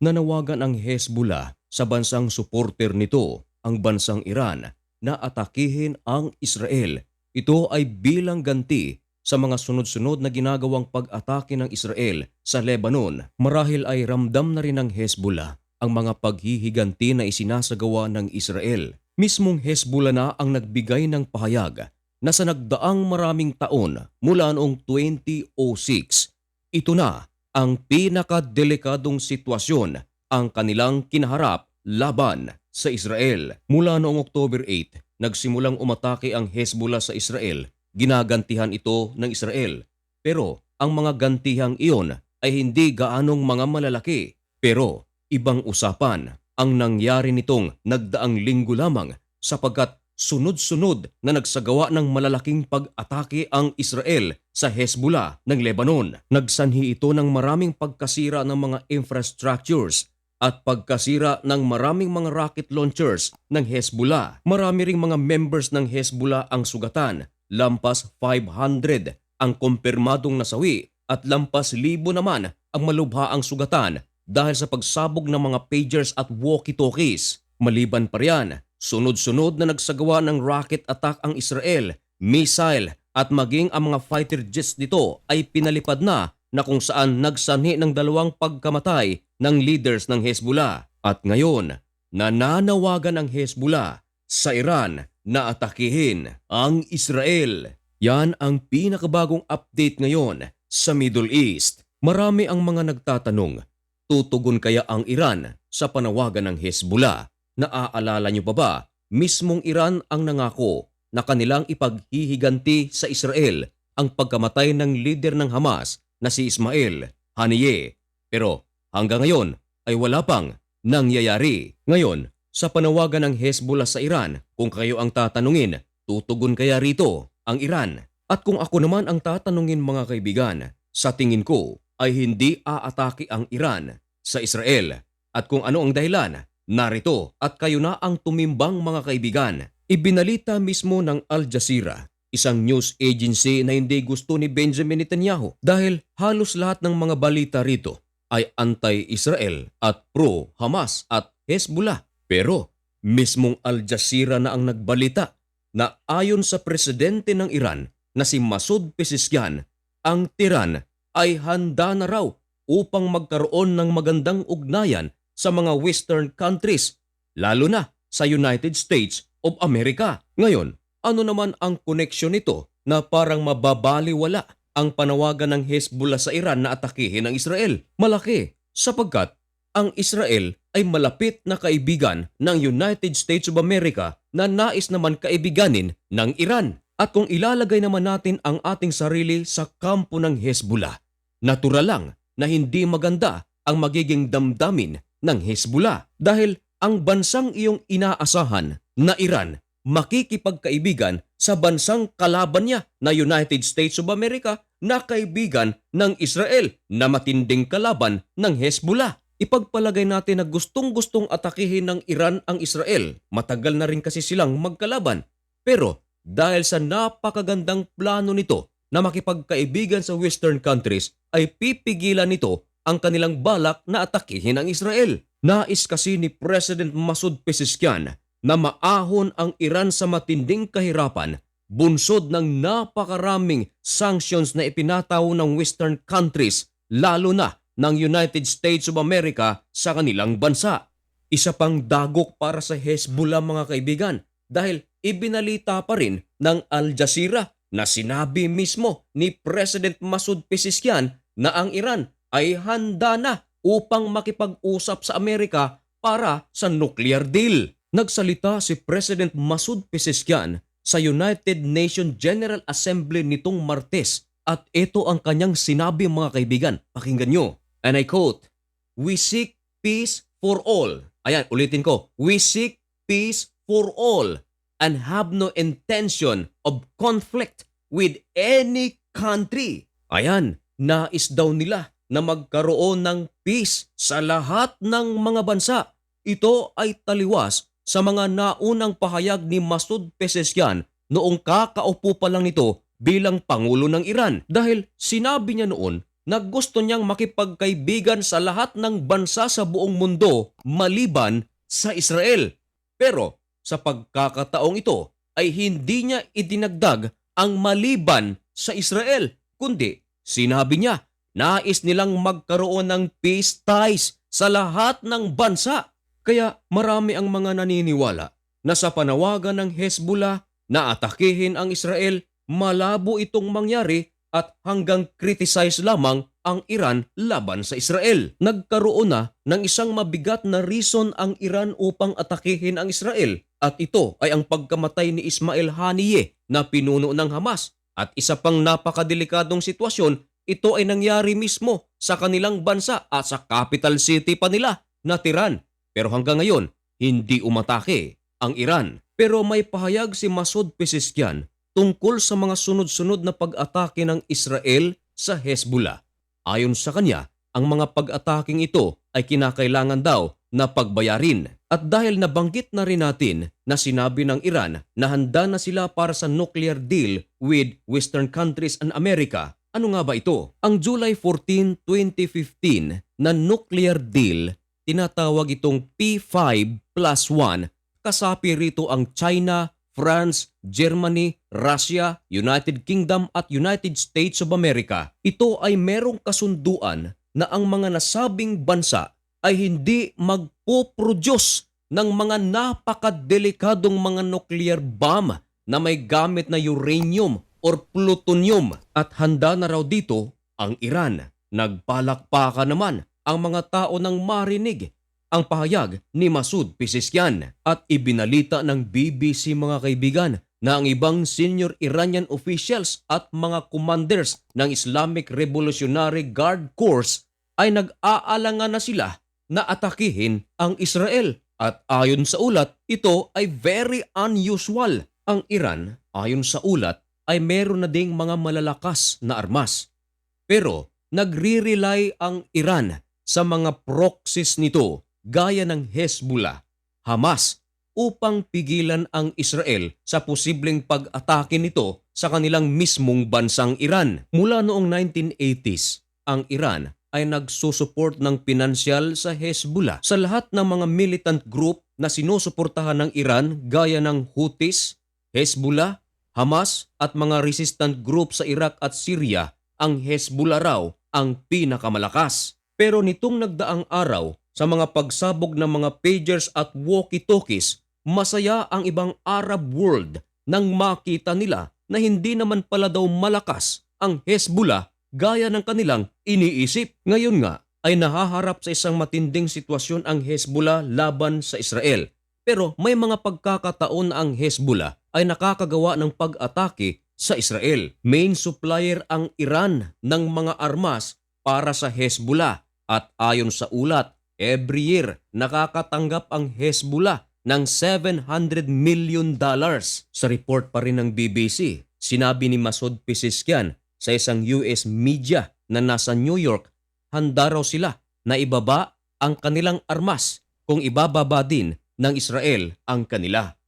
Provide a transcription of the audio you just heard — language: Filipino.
Nanawagan ang Hezbollah sa bansang suporter nito, ang bansang Iran, na atakihin ang Israel. Ito ay bilang ganti sa mga sunod-sunod na ginagawang pag-atake ng Israel sa Lebanon. Marahil ay ramdam na rin ng Hezbollah ang mga paghihiganti na isinasagawa ng Israel. Mismong Hezbollah na ang nagbigay ng pahayag na sa nagdaang maraming taon mula noong 2006, ito na ang pinakadelikadong sitwasyon ang kanilang kinaharap laban sa Israel. Mula noong October 8, nagsimulang umatake ang Hezbollah sa Israel. Ginagantihan ito ng Israel. Pero ang mga gantihang iyon ay hindi gaanong mga malalaki. Pero ibang usapan ang nangyari nitong nagdaang linggo lamang sapagkat sunod-sunod na nagsagawa ng malalaking pag-atake ang Israel sa Hezbollah ng Lebanon. Nagsanhi ito ng maraming pagkasira ng mga infrastructures at pagkasira ng maraming mga rocket launchers ng Hezbollah. Marami ring mga members ng Hezbollah ang sugatan. Lampas 500 ang kumpirmadong nasawi at lampas libo naman ang malubha ang sugatan dahil sa pagsabog ng mga pagers at walkie-talkies. Maliban pa riyan, sunod-sunod na nagsagawa ng rocket attack ang Israel, missile at maging ang mga fighter jets nito ay pinalipad na na kung saan nagsanhi ng dalawang pagkamatay ng leaders ng Hezbollah. At ngayon, nananawagan ang Hezbollah sa Iran na atakihin ang Israel. Yan ang pinakabagong update ngayon sa Middle East. Marami ang mga nagtatanong, tutugon kaya ang Iran sa panawagan ng Hezbollah? Naaalala niyo pa ba, mismong Iran ang nangako na kanilang ipaghihiganti sa Israel ang pagkamatay ng leader ng Hamas na si Ismail Haniyeh. Pero hanggang ngayon ay wala pang nangyayari. Ngayon, sa panawagan ng Hezbollah sa Iran, kung kayo ang tatanungin, tutugon kaya rito ang Iran? At kung ako naman ang tatanungin mga kaibigan, sa tingin ko ay hindi aatake ang Iran sa Israel. At kung ano ang dahilan, narito at kayo na ang tumimbang mga kaibigan. Ibinalita mismo ng Al Jazeera, isang news agency na hindi gusto ni Benjamin Netanyahu dahil halos lahat ng mga balita rito ay anti-Israel at pro-Hamas at Hezbollah. Pero mismong Al Jazeera na ang nagbalita na ayon sa presidente ng Iran na si Masoud Pezeshkian, ang Tiran ay handa na raw upang magkaroon ng magandang ugnayan sa mga western countries, lalo na sa United States of America. Ngayon, ano naman ang koneksyon nito na parang mababaliwala ang panawagan ng Hezbollah sa Iran na atakihin ang Israel? Malaki sapagkat ang Israel ay malapit na kaibigan ng United States of America na nais naman kaibiganin ng Iran. At kung ilalagay naman natin ang ating sarili sa kampo ng Hezbollah, natural lang na hindi maganda ang magiging damdamin ng Hezbollah dahil ang bansang iyong inaasahan na Iran makikipagkaibigan sa bansang kalaban niya na United States of America na kaibigan ng Israel na matinding kalaban ng Hezbollah. Ipagpalagay natin na gustong-gustong atakihin ng Iran ang Israel. Matagal na rin kasi silang magkalaban. Pero dahil sa napakagandang plano nito na makipagkaibigan sa western countries ay pipigilan nito ang kanilang balak na atakihin ang Israel. Nais kasi ni President Masoud Pezeshkian na maahon ang Iran sa matinding kahirapan bunsod ng napakaraming sanctions na ipinataw ng western countries lalo na ng United States of America sa kanilang bansa. Isa pang dagok para sa Hezbollah mga kaibigan dahil ibinalita pa rin ng Al Jazeera na sinabi mismo ni President Masoud Pezeshkian na ang Iran ay handa na upang makipag-usap sa Amerika para sa nuclear deal. Nagsalita si President Masoud Pezeshkian sa United Nations General Assembly nitong Martes at ito ang kanyang sinabi mga kaibigan. Pakinggan nyo. And I quote, We seek peace for all. Ayan, ulitin ko. We seek peace for all and have no intention of conflict with any country. Ayan, nais daw nila na magkaroon ng peace sa lahat ng mga bansa. Ito ay taliwas sa mga naunang pahayag ni Masoud Pezeshkian noong kakaupo pa lang nito bilang Pangulo ng Iran dahil sinabi niya noon na gusto niyang makipagkaibigan sa lahat ng bansa sa buong mundo maliban sa Israel. Pero sa pagkakataong ito ay hindi niya idinagdag ang maliban sa Israel, kundi sinabi niya nais nilang magkaroon ng peace ties sa lahat ng bansa. Kaya marami ang mga naniniwala na sa panawagan ng Hezbollah na atakihin ang Israel, malabo itong mangyari at hanggang criticize lamang ang Iran laban sa Israel. Nagkaroon na ng isang mabigat na reason ang Iran upang atakihin ang Israel at ito ay ang pagkamatay ni Ismail Haniyeh na pinuno ng Hamas. At isa pang napakadelikadong sitwasyon, ito ay nangyari mismo sa kanilang bansa at sa capital city pa nila na Tiran. Pero hanggang ngayon, hindi umatake ang Iran. Pero may pahayag si Masud Pezeshkian tungkol sa mga sunod-sunod na pag-atake ng Israel sa Hezbollah. Ayon sa kanya, ang mga pag-ataking ito ay kinakailangan daw na pagbayarin. At dahil nabanggit na rin natin na sinabi ng Iran na handa na sila para sa nuclear deal with Western countries and America, ano nga ba ito? Ang July 14, 2015 na nuclear deal, tinatawag itong P5 plus 1 kasapi rito ang China, France, Germany, Russia, United Kingdom at United States of America. Ito ay merong kasunduan na ang mga nasabing bansa ay hindi magpo-produce ng mga napakadelikadong mga nuclear bomb na may gamit na uranium or plutonium at handa na raw dito ang Iran. Nagpalakpakan naman ang mga tao ng marinig ang pahayag ni Masud Pezeshkian at ibinalita ng BBC mga kaibigan na ang ibang senior Iranian officials at mga commanders ng Islamic Revolutionary Guard Corps ay nag-aalangan na sila na atakihin ang Israel. At ayon sa ulat, ito ay very unusual. Ang Iran, ayon sa ulat, ay meron na ding mga malalakas na armas. Pero nagre-rely ang Iran sa mga proxies nito gaya ng Hezbollah, Hamas upang pigilan ang Israel sa posibleng pag-atake nito sa kanilang mismong bansang Iran. Mula noong 1980s, ang Iran ay nagsusuport ng pinansyal sa Hezbollah sa lahat ng mga militant group na sinusuportahan ng Iran gaya ng Houthis, Hezbollah, Hamas at mga resistant group sa Iraq at Syria, ang Hezbollah raw ang pinakamalakas. Pero nitong nagdaang araw, sa mga pagsabog ng mga pagers at walkie-talkies, masaya ang ibang Arab world nang makita nila na hindi naman pala daw malakas ang Hezbollah gaya ng kanilang iniisip. Ngayon nga ay nahaharap sa isang matinding sitwasyon ang Hezbollah laban sa Israel. Pero may mga pagkakataon ang Hezbollah ay nakakagawa ng pag-atake sa Israel. Main supplier ang Iran ng mga armas para sa Hezbollah at ayon sa ulat Every year, nakakatanggap ang Hezbollah ng 700 million dollars. Sa report pa rin ng BBC, sinabi ni Masud Pezeshkian sa isang US media na nasa New York, handa raw sila na ibaba ang kanilang armas kung ibababa din ng Israel ang kanila.